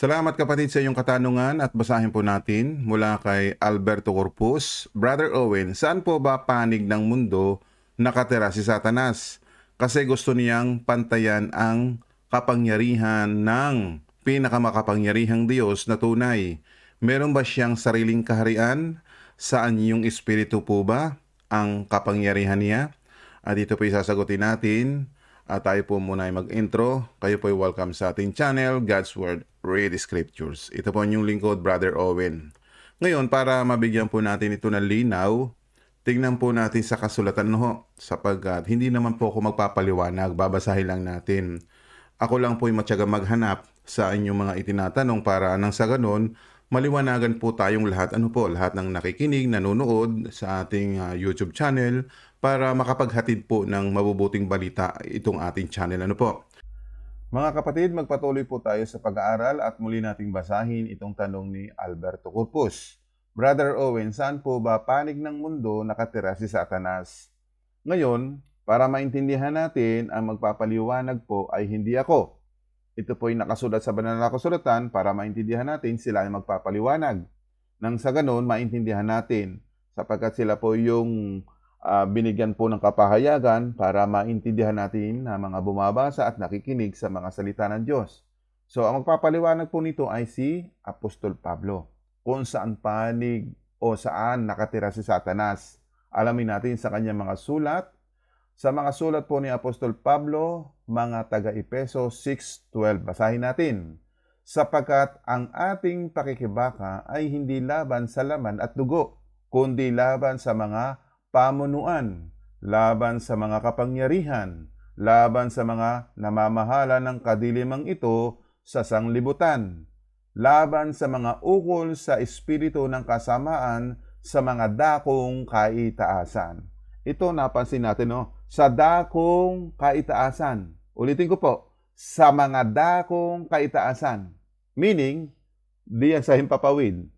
Salamat kapatid sa iyong katanungan at basahin po natin mula kay Alberto Corpus. Brother Owen, saan po ba panig ng mundo nakatira si Satanas? Kasi gusto niyang pantayan ang kapangyarihan ng pinakamakapangyarihang Diyos na tunay. Meron ba siyang sariling kaharian? Saan yung espiritu po ba ang kapangyarihan niya? At ito po isasagutin natin. At tayo po muna ay mag-intro. Kayo po ay welcome sa ating channel, God's Word, Read Scriptures. Ito po inyong lingkod, Brother Owen. Ngayon, para mabigyan po natin ito ng linaw, tingnan po natin sa kasulatan no, sapagkat hindi naman po ako magpapaliwanag, babasahin lang natin. Ako lang po ay matyaga maghanap sa inyong mga itinatanong para nang sa ganon, maliwanagan po tayong lahat, ano po, lahat ng nakikinig, nanonood sa ating ah, YouTube channel para makapaghatid po ng mabubuting balita itong ating channel. Ano po? Mga kapatid, magpatuloy po tayo sa pag-aaral at muli nating basahin itong tanong ni Alberto Corpus. Brother Owen, saan po ba panig ng mundo nakatira si Satanas? Ngayon, para maintindihan natin, ang magpapaliwanag po ay hindi ako. Ito po ay nakasulat sa banal na kasulatan para maintindihan natin sila ay magpapaliwanag. Nang sa ganon, maintindihan natin sapagkat sila po yung ah, binigyan po ng kapahayagan para maintindihan natin na mga bumabasa at nakikinig sa mga salita ng Diyos. So, ang magpapaliwanag po nito ay si Apostol Pablo. Kung saan panig o saan nakatira si Satanas. Alamin natin sa kanyang mga sulat. Sa mga sulat po ni Apostol Pablo, mga taga-Epeso 6.12. Basahin natin. Sapagkat ang ating pakikibaka ay hindi laban sa laman at dugo, kundi laban sa mga pamunuan, laban sa mga kapangyarihan, laban sa mga namamahala ng kadilimang ito sa sanglibutan, laban sa mga ukol sa espiritu ng kasamaan sa mga dakong kaitaasan. Ito napansin natin, no? Sa dakong kaitaasan. Ulitin ko po, sa mga dakong kaitaasan. Meaning, di yan sa himpapawid.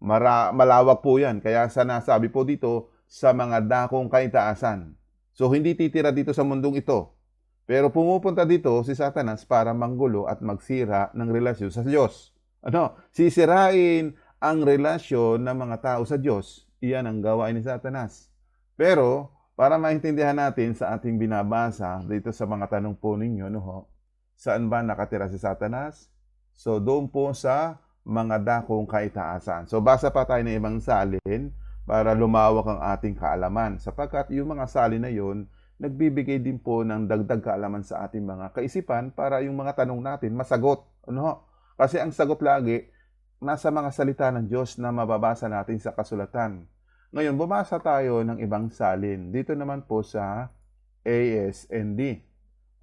Mara, malawak po yan. Kaya sa nasabi po dito, sa mga dakong kaitaasan. So, hindi titira dito sa mundong ito. Pero pumupunta dito si Satanas para manggulo at magsira ng relasyon sa Diyos. Ano? Sisirain ang relasyon ng mga tao sa Diyos. Iyan ang gawain ni Satanas. Pero, para maintindihan natin sa ating binabasa dito sa mga tanong po ninyo, no ho, saan ba nakatira si Satanas? So, doon po sa mga dakong kaitaasan. So, basa pa tayo ng ibang salin para lumawak ang ating kaalaman. Sapagkat yung mga sali na yon, nagbibigay din po ng dagdag kaalaman sa ating mga kaisipan para yung mga tanong natin masagot. Ano? Kasi ang sagot lagi, nasa mga salita ng Diyos na mababasa natin sa kasulatan. Ngayon, bumasa tayo ng ibang salin. Dito naman po sa ASND.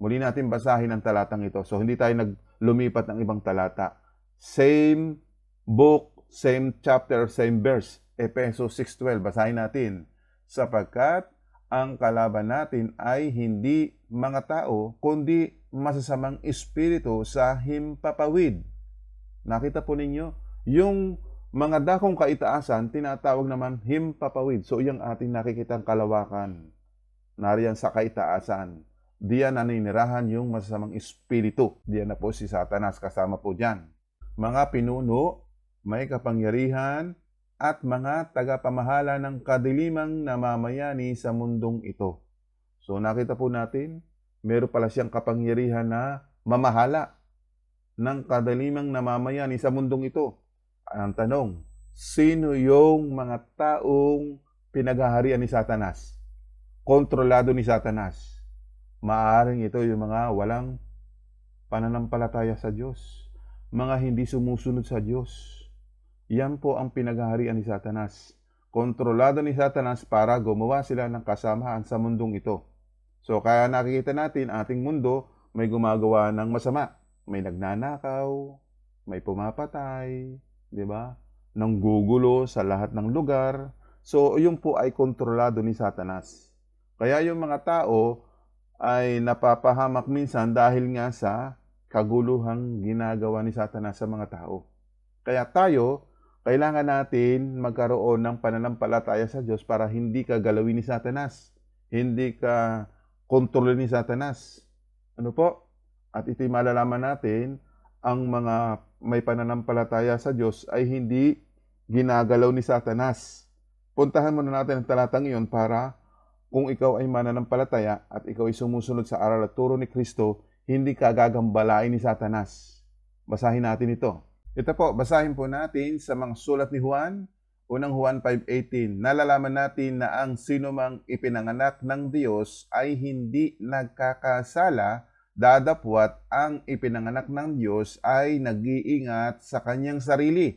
Muli natin basahin ang talatang ito. So, hindi tayo naglumipat ng ibang talata. Same book, same chapter, same verse. Epeso 6.12. Basahin natin. Sapagkat ang kalaban natin ay hindi mga tao, kundi masasamang espiritu sa himpapawid. Nakita po ninyo, yung mga dakong kaitaasan, tinatawag naman himpapawid. So, yung ating nakikitang kalawakan. Nariyan sa kaitaasan. Diyan naninirahan yung masasamang espiritu. Diyan na po si Satanas kasama po dyan. Mga pinuno, may kapangyarihan, at mga tagapamahala ng kadilimang namamayani sa mundong ito. So nakita po natin, meron pala siyang kapangyarihan na mamahala ng kadilimang namamayani sa mundong ito. Ang tanong, sino yung mga taong pinaghaharian ni Satanas? Kontrolado ni Satanas. Maaring ito yung mga walang pananampalataya sa Diyos. Mga hindi sumusunod sa Diyos yan po ang pinaghaharian ni Satanas. Kontrolado ni Satanas para gumawa sila ng kasamahan sa mundong ito. So kaya nakikita natin ating mundo may gumagawa ng masama. May nagnanakaw, may pumapatay, di ba? Nanggugulo sa lahat ng lugar. So yun po ay kontrolado ni Satanas. Kaya yung mga tao ay napapahamak minsan dahil nga sa kaguluhang ginagawa ni Satanas sa mga tao. Kaya tayo, kailangan natin magkaroon ng pananampalataya sa Diyos para hindi ka galawin ni Satanas. Hindi ka kontrolin ni Satanas. Ano po? At ito'y malalaman natin ang mga may pananampalataya sa Diyos ay hindi ginagalaw ni Satanas. Puntahan muna natin ang talatang iyon para kung ikaw ay mananampalataya at ikaw ay sumusunod sa aral at turo ni Kristo, hindi ka gagambalain ni Satanas. Basahin natin ito. Ito po, basahin po natin sa mga sulat ni Juan, unang Juan 5.18. Nalalaman natin na ang sinumang ipinanganak ng Diyos ay hindi nagkakasala, dadapwat ang ipinanganak ng Diyos ay nag-iingat sa kanyang sarili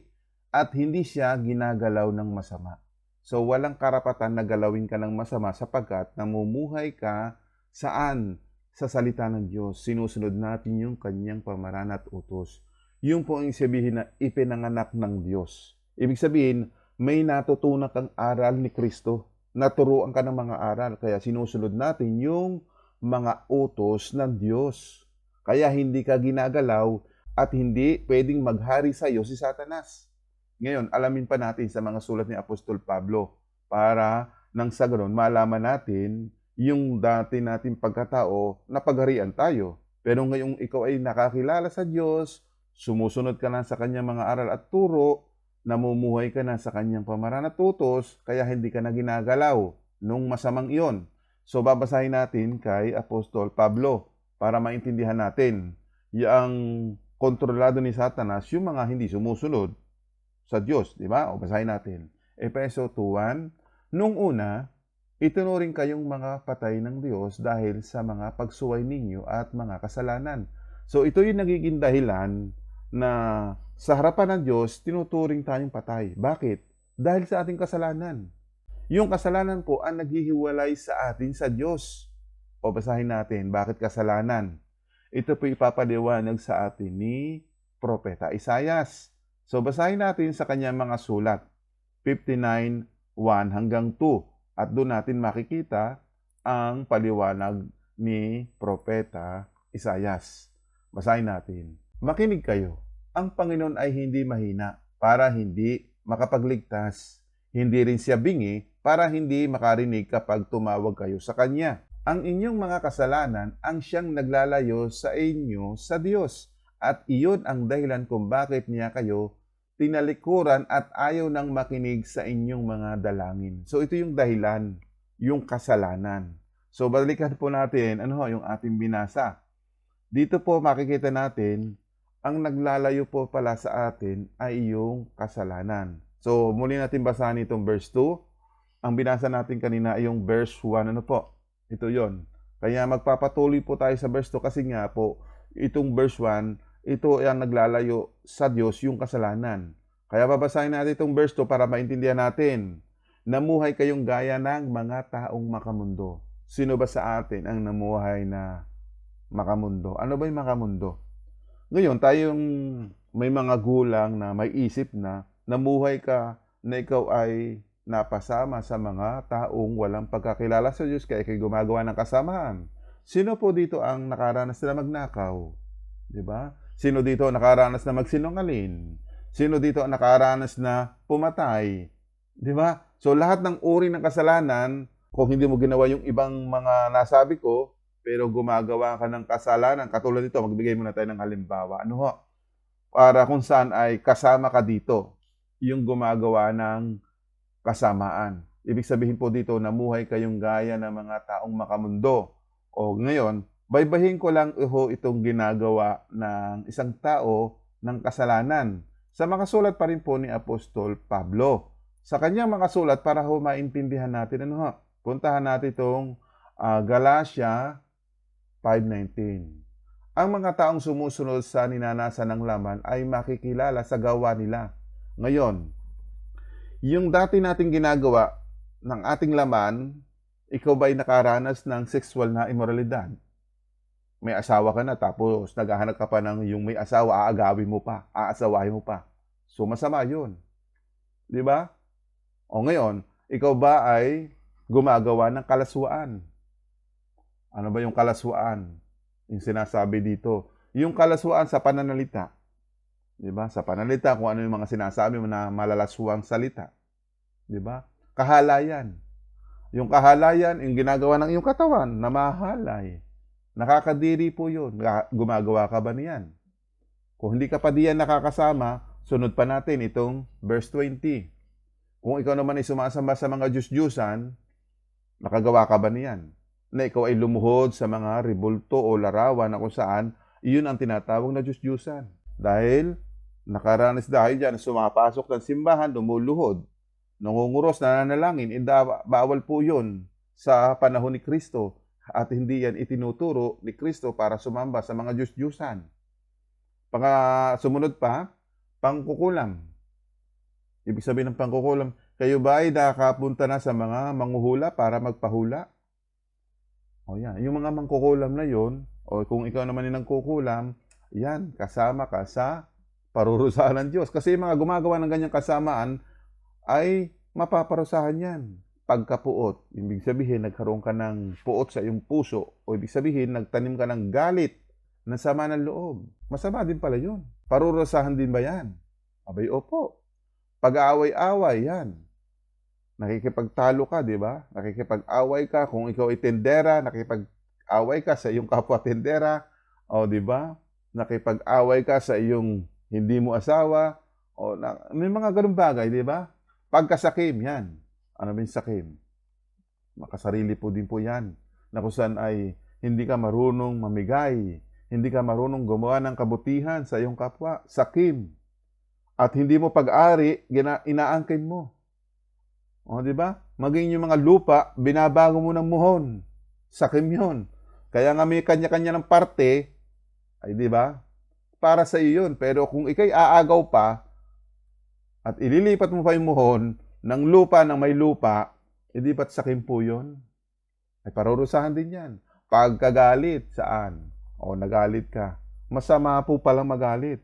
at hindi siya ginagalaw ng masama. So walang karapatan na galawin ka ng masama sapagkat namumuhay ka saan? Sa salita ng Diyos. Sinusunod natin yung kanyang pamaran at utos. Yung po ang sabihin na ipinanganak ng Diyos. Ibig sabihin, may natutunan kang aral ni Kristo. Naturuan ka ng mga aral. Kaya sinusunod natin yung mga utos ng Diyos. Kaya hindi ka ginagalaw at hindi pwedeng maghari sa iyo si Satanas. Ngayon, alamin pa natin sa mga sulat ni Apostol Pablo para nang sa ganun malaman natin yung dati nating pagkatao na pagharian tayo. Pero ngayong ikaw ay nakakilala sa Diyos, sumusunod ka na sa kanyang mga aral at turo, namumuhay ka na sa kanyang pamaran at tutos, kaya hindi ka na ginagalaw nung masamang iyon. So babasahin natin kay Apostol Pablo para maintindihan natin yung kontrolado ni Satanas yung mga hindi sumusunod sa Diyos, di ba? O basahin natin. Epeso 2.1 Nung una, itunuring kayong mga patay ng Diyos dahil sa mga pagsuway ninyo at mga kasalanan. So ito yung nagiging dahilan na sa harapan ng Diyos, tinuturing tayong patay. Bakit? Dahil sa ating kasalanan. Yung kasalanan po ang naghihiwalay sa atin sa Diyos. O basahin natin, bakit kasalanan? Ito po ipapaliwanag sa atin ni Propeta Isayas. So basahin natin sa kanyang mga sulat, 59, 1 hanggang 2. At doon natin makikita ang paliwanag ni Propeta Isayas. Basahin natin. Makinig kayo. Ang Panginoon ay hindi mahina para hindi makapagligtas. Hindi rin siya bingi para hindi makarinig kapag tumawag kayo sa Kanya. Ang inyong mga kasalanan ang siyang naglalayo sa inyo sa Diyos. At iyon ang dahilan kung bakit niya kayo tinalikuran at ayaw nang makinig sa inyong mga dalangin. So ito yung dahilan, yung kasalanan. So balikan po natin ano yung ating binasa. Dito po makikita natin ang naglalayo po pala sa atin ay yung kasalanan. So muli natin basahin itong verse 2. Ang binasa natin kanina ay yung verse 1 ano po. Ito yon. Kaya magpapatuloy po tayo sa verse 2 kasi nga po itong verse 1 ito ang naglalayo sa Diyos yung kasalanan. Kaya babasahin natin itong verse 2 para maintindihan natin. Namuhay kayong gaya ng mga taong makamundo. Sino ba sa atin ang namuhay na makamundo? Ano ba yung makamundo? Ngayon, tayong may mga gulang na may isip na namuhay ka na ikaw ay napasama sa mga taong walang pagkakilala sa Diyos kaya kayo gumagawa ng kasamahan. Sino po dito ang nakaranas na magnakaw? Di ba? Sino dito nakaranas na magsinungaling? Sino dito ang nakaranas na pumatay? Di ba? So lahat ng uri ng kasalanan, kung hindi mo ginawa yung ibang mga nasabi ko, pero gumagawa ka ng kasalanan, katulad nito, magbigay muna tayo ng halimbawa. Ano ho? Para kung saan ay kasama ka dito, yung gumagawa ng kasamaan. Ibig sabihin po dito, namuhay kayong gaya ng mga taong makamundo. O ngayon, baybahin ko lang iho itong ginagawa ng isang tao ng kasalanan. Sa mga sulat pa rin po ni Apostol Pablo. Sa kanyang mga sulat, para ho maintindihan natin, ano ho, puntahan natin itong uh, Galatia 5.19. Ang mga taong sumusunod sa ninanasan ng laman ay makikilala sa gawa nila. Ngayon, yung dati nating ginagawa ng ating laman, ikaw ba ay nakaranas ng sexual na immoralidad? May asawa ka na tapos naghahanap ka pa ng yung may asawa, aagawin mo pa, aasawahin mo pa. So masama yun. Di ba? O ngayon, ikaw ba ay gumagawa ng kalaswaan? Ano ba yung kalaswaan? Yung sinasabi dito. Yung kalaswaan sa pananalita. Di ba? Sa pananalita, kung ano yung mga sinasabi mo na malalaswang salita. Di ba? Kahalayan. Yung kahalayan, yung ginagawa ng iyong katawan na mahalay. Nakakadiri po yun. Gumagawa ka ba niyan? Kung hindi ka pa diyan nakakasama, sunod pa natin itong verse 20. Kung ikaw naman ay sumasamba sa mga Diyos-Diyusan, nakagawa ka ba niyan? Na ikaw ay lumuhod sa mga ribulto o larawan na kung saan, iyon ang tinatawag na Diyos-Diyusan. Dahil nakaranas dahil dyan, sumapasok ng simbahan, lumuluhod, nangunguros, nananalangin, inda, bawal po yun sa panahon ni Kristo at hindi yan itinuturo ni Kristo para sumamba sa mga Diyos-Diyusan. Panga, sumunod pa, pangkukulam. Ibig sabihin ng pangkukulam, kayo ba ay nakapunta na sa mga manghuhula para magpahula? O yan, yung mga mangkukulam na yon, o kung ikaw naman yung nangkukulam, yan, kasama ka sa parurusahan ng Diyos. Kasi yung mga gumagawa ng ganyang kasamaan ay mapaparusahan yan. Pagkapuot, ibig sabihin nagkaroon ka ng puot sa iyong puso o ibig sabihin nagtanim ka ng galit ng sama ng loob. Masama din pala yun. Parurusahan din ba yan? Abay, opo. Pag-aaway-away, yan. Nakikipagtalo ka, di ba? Nakikipag-away ka. Kung ikaw ay tendera, nakikipag-away ka sa iyong kapwa tendera. O, di ba? Nakipag-away ka sa iyong hindi mo asawa. O, na, may mga ganun bagay, di ba? Pagkasakim, yan. Ano ba yung sakim? Makasarili po din po yan. Na kung saan ay hindi ka marunong mamigay. Hindi ka marunong gumawa ng kabutihan sa iyong kapwa. Sakim. At hindi mo pag-ari, inaangkin mo. O, di ba? Maging yung mga lupa, binabago mo ng muhon. Sakim yun. Kaya nga may kanya-kanya ng parte, ay di ba? Para sa iyo yun. Pero kung ikay aagaw pa, at ililipat mo pa yung muhon ng lupa ng may lupa, hindi ba't sakim po yun? Ay parurusahan din yan. Pagkagalit, saan? O nagalit ka. Masama po palang magalit.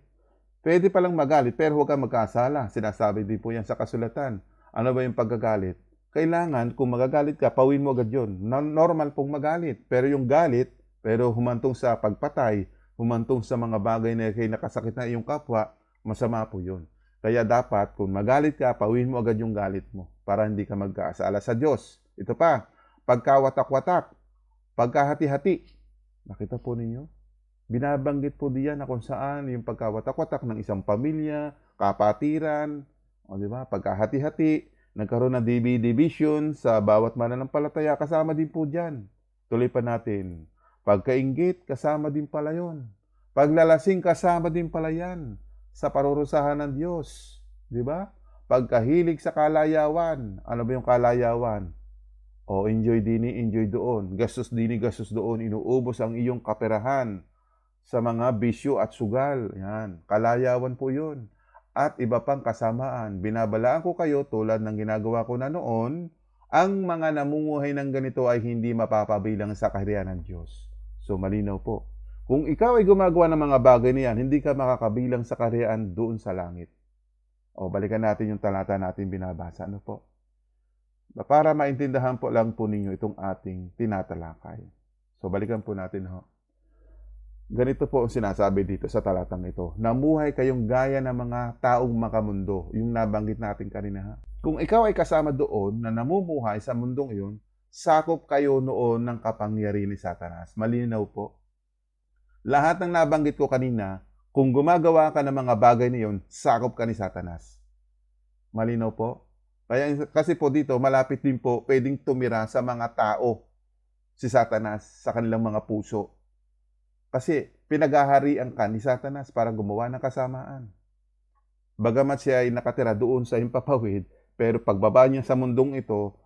Pwede palang magalit, pero huwag kang magkasala. Sinasabi din po yan sa kasulatan. Ano ba yung pagkagalit? Kailangan, kung magagalit ka, pawin mo agad yun. No- Normal pong magalit. Pero yung galit, pero humantong sa pagpatay, humantong sa mga bagay na kay nakasakit na iyong kapwa, masama po yun. Kaya dapat, kung magalit ka, pawin mo agad yung galit mo para hindi ka magkaasala sa Diyos. Ito pa, pagkawatak-watak, pagkahati-hati. Nakita po ninyo? Binabanggit po diyan na kung saan yung pagkawatak-watak ng isang pamilya, kapatiran, o di ba? Pagkahati-hati, nagkaroon ng DB division sa bawat mananampalataya, kasama din po diyan. Tuloy pa natin. Pagkaingit, kasama din pala yon. Paglalasing, kasama din pala yan sa parurusahan ng Diyos. Di ba? Pagkahilig sa kalayawan. Ano ba yung kalayawan? O enjoy dini, enjoy doon. Gastos dini, gastos doon. Inuubos ang iyong kaperahan sa mga bisyo at sugal. Yan. Kalayawan po yun. At iba pang kasamaan. Binabalaan ko kayo tulad ng ginagawa ko na noon, ang mga namumuhay ng ganito ay hindi mapapabilang sa kaharian ng Diyos. So malinaw po. Kung ikaw ay gumagawa ng mga bagay na yan, hindi ka makakabilang sa kaharian doon sa langit. O balikan natin yung talata natin binabasa. Ano po? Para maintindahan po lang po ninyo itong ating tinatalakay. So balikan po natin ho. Ganito po ang sinasabi dito sa talatang ito. Namuhay kayong gaya ng mga taong makamundo. Yung nabanggit natin kanina. Kung ikaw ay kasama doon na namumuhay sa mundong iyon, sakop kayo noon ng kapangyarihan ni Satanas. Malinaw po. Lahat ng nabanggit ko kanina, kung gumagawa ka ng mga bagay na yun, sakop ka ni Satanas. Malinaw po? Kaya, kasi po dito, malapit din po pwedeng tumira sa mga tao si Satanas sa kanilang mga puso. Kasi pinaghaharian ka ni Satanas para gumawa ng kasamaan. Bagamat siya ay nakatira doon sa himpapawid, pero pagbaba niya sa mundong ito,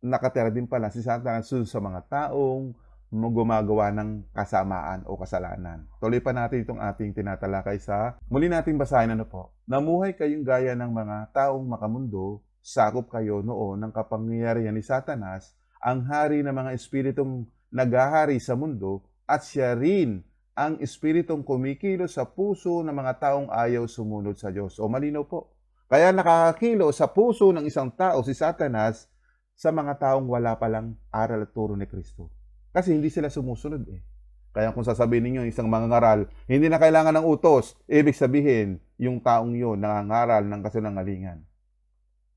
nakatira din pala si Satanas sa mga taong gumagawa ng kasamaan o kasalanan. Tuloy pa natin itong ating tinatalakay sa muli nating basahin ano po. Namuhay kayong gaya ng mga taong makamundo, sakop kayo noon ng kapangyarihan ni Satanas, ang hari ng mga espiritong naghahari sa mundo, at siya rin ang espiritong kumikilos sa puso ng mga taong ayaw sumunod sa Diyos. O malinaw po. Kaya nakakakilo sa puso ng isang tao si Satanas sa mga taong wala palang aral at turo ni Kristo. Kasi hindi sila sumusunod eh. Kaya kung sasabihin ninyo isang mangangaral, hindi na kailangan ng utos, ibig sabihin, yung taong yun nangangaral ng kasunangalingan.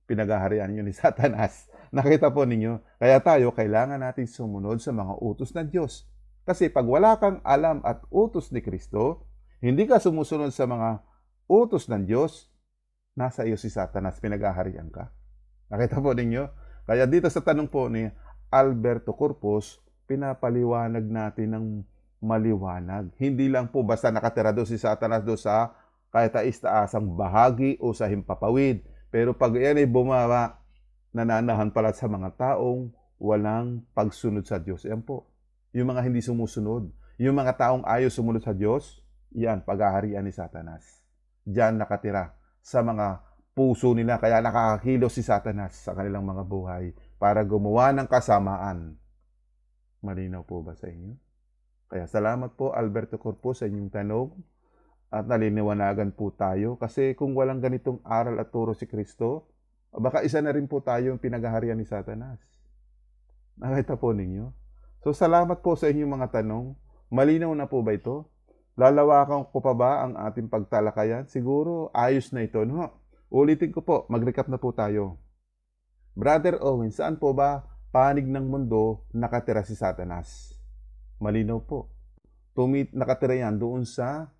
Pinaghaharian ninyo ni Satanas. Nakita po ninyo, kaya tayo kailangan natin sumunod sa mga utos ng Diyos. Kasi pag wala kang alam at utos ni Kristo, hindi ka sumusunod sa mga utos ng Diyos, nasa iyo si Satanas, pinag-aharian ka. Nakita po ninyo? Kaya dito sa tanong po ni Alberto Corpus, pinapaliwanag natin ng maliwanag. Hindi lang po basta nakatira doon si Satanas doon sa kahit taas-taasang bahagi o sa himpapawid. Pero pag yan ay bumaba, nananahan pala sa mga taong walang pagsunod sa Diyos. Yan po. Yung mga hindi sumusunod. Yung mga taong ayaw sumunod sa Diyos, yan, pag-aharian ni Satanas. Diyan nakatira sa mga puso nila. Kaya nakakakilos si Satanas sa kanilang mga buhay para gumawa ng kasamaan. Malinaw po ba sa inyo? Kaya salamat po Alberto Corpus sa inyong tanong at naliniwanagan po tayo kasi kung walang ganitong aral at turo si Kristo, baka isa na rin po tayo yung pinagaharian ni Satanas. Nakita po ninyo? So salamat po sa inyong mga tanong. Malinaw na po ba ito? Lalawakan ko pa ba ang ating pagtalakayan? Siguro ayos na ito, no? Ulitin ko po, mag-recap na po tayo. Brother Owen, saan po ba panig ng mundo nakatira si Satanas? Malinaw po. Tumit nakatira yan doon sa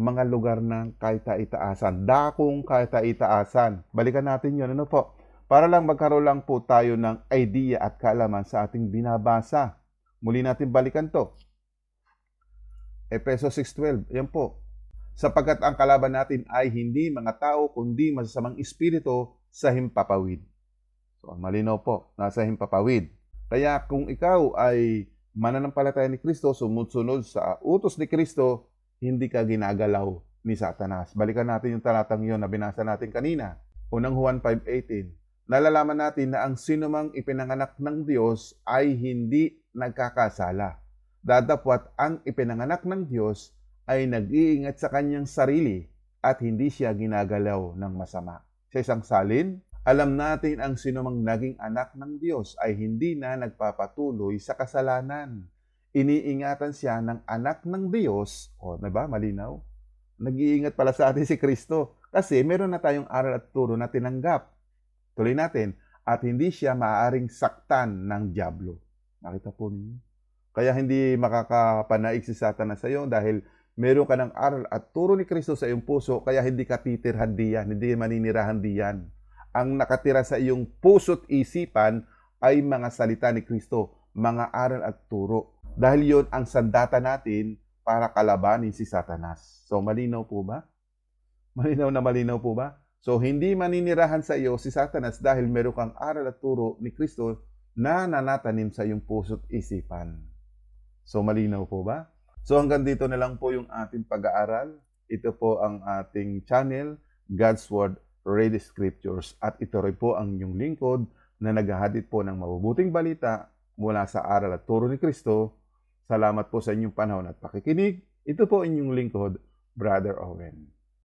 mga lugar ng kaita-itaasan. Dakong kaita-itaasan. Balikan natin yun. Ano po? Para lang magkaroon lang po tayo ng idea at kaalaman sa ating binabasa. Muli natin balikan to. Epeso 6.12. Yan po. Sapagkat ang kalaban natin ay hindi mga tao, kundi masasamang espiritu sa himpapawid. So, malinaw po, nasa himpapawid. Kaya kung ikaw ay mananampalataya ni Kristo, sumusunod sa utos ni Kristo, hindi ka ginagalaw ni Satanas. Balikan natin yung talatang yon na binasa natin kanina. Unang Juan 5.18. Nalalaman natin na ang sinumang ipinanganak ng Diyos ay hindi nagkakasala. Dadapwat ang ipinanganak ng Diyos ay nag-iingat sa kanyang sarili at hindi siya ginagalaw ng masama. Sa isang salin, alam natin ang sinumang naging anak ng Diyos ay hindi na nagpapatuloy sa kasalanan. Iniingatan siya ng anak ng Diyos. O, na ba? Malinaw? Nag-iingat pala sa atin si Kristo. Kasi meron na tayong aral at turo na tinanggap. Tuloy natin. At hindi siya maaaring saktan ng Diablo. Nakita po ninyo? Kaya hindi makakapanaig si Satanas sa iyo dahil meron ka ng aral at turo ni Kristo sa iyong puso kaya hindi ka titirhan diyan, hindi maninirahan diyan. Ang nakatira sa iyong puso't isipan ay mga salita ni Kristo, mga aral at turo. Dahil yon ang sandata natin para kalabanin si Satanas. So malinaw po ba? Malinaw na malinaw po ba? So hindi maninirahan sa iyo si Satanas dahil meron kang aral at turo ni Kristo na nanatanim sa iyong puso't isipan. So malinaw po ba? So hanggang dito na lang po yung ating pag-aaral. Ito po ang ating channel, God's Word Read Scriptures. At ito rin po ang inyong lingkod na naghahadit po ng mabubuting balita mula sa aral at turo ni Kristo. Salamat po sa inyong panahon at pakikinig. Ito po inyong lingkod, Brother Owen.